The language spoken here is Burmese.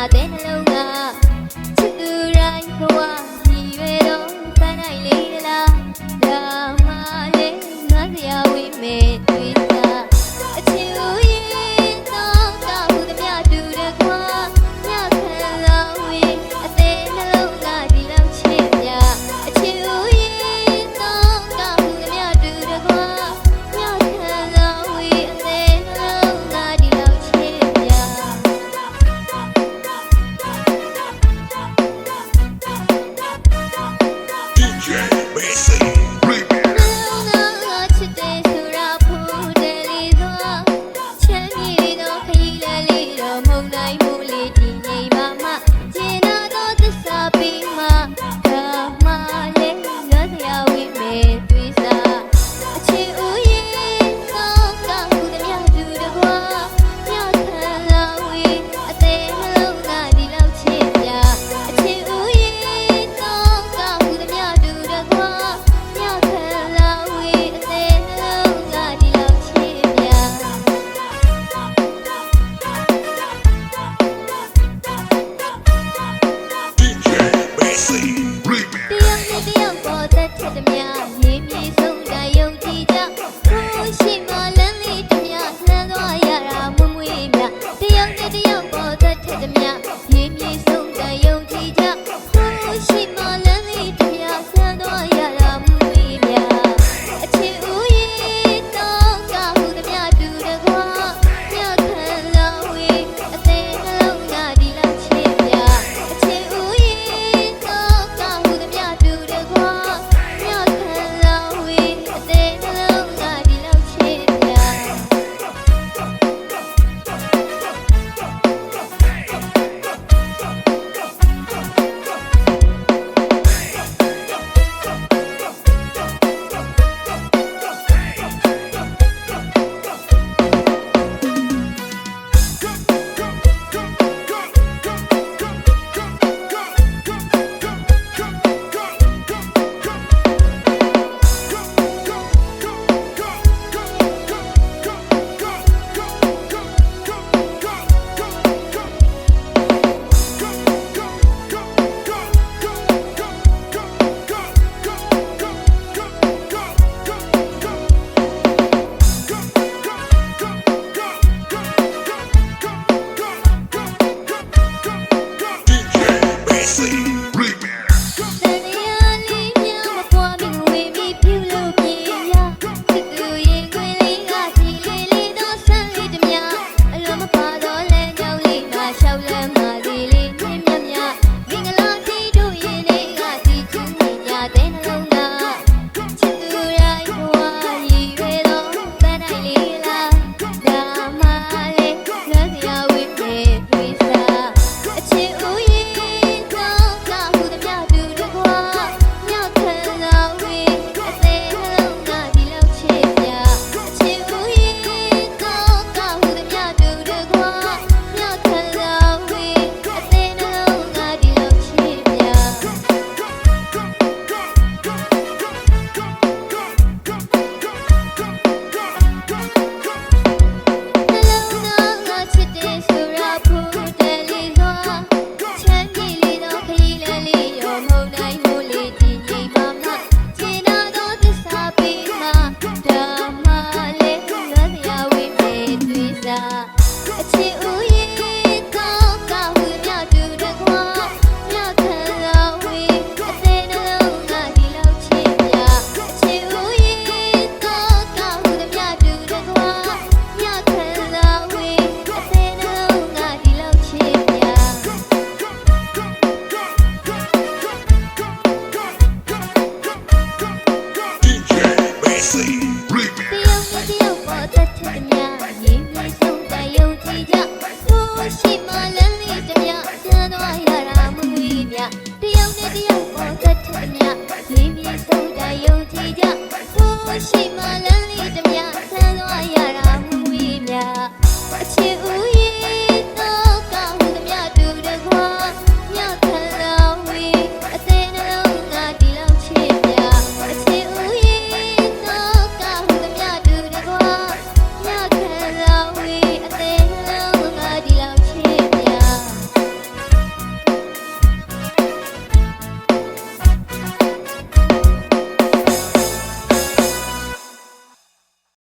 నా తెనలో 怎么样爱情无 ရှိမလန်းလေးတမျှဆန်းသွားရတာမမွေးမြတယောက်နဲ့တယောက်ပေါ်သက်ထမြလေးမြေသုံးတယုံကြည်ကြဟိုရှိမလန်းလေးတ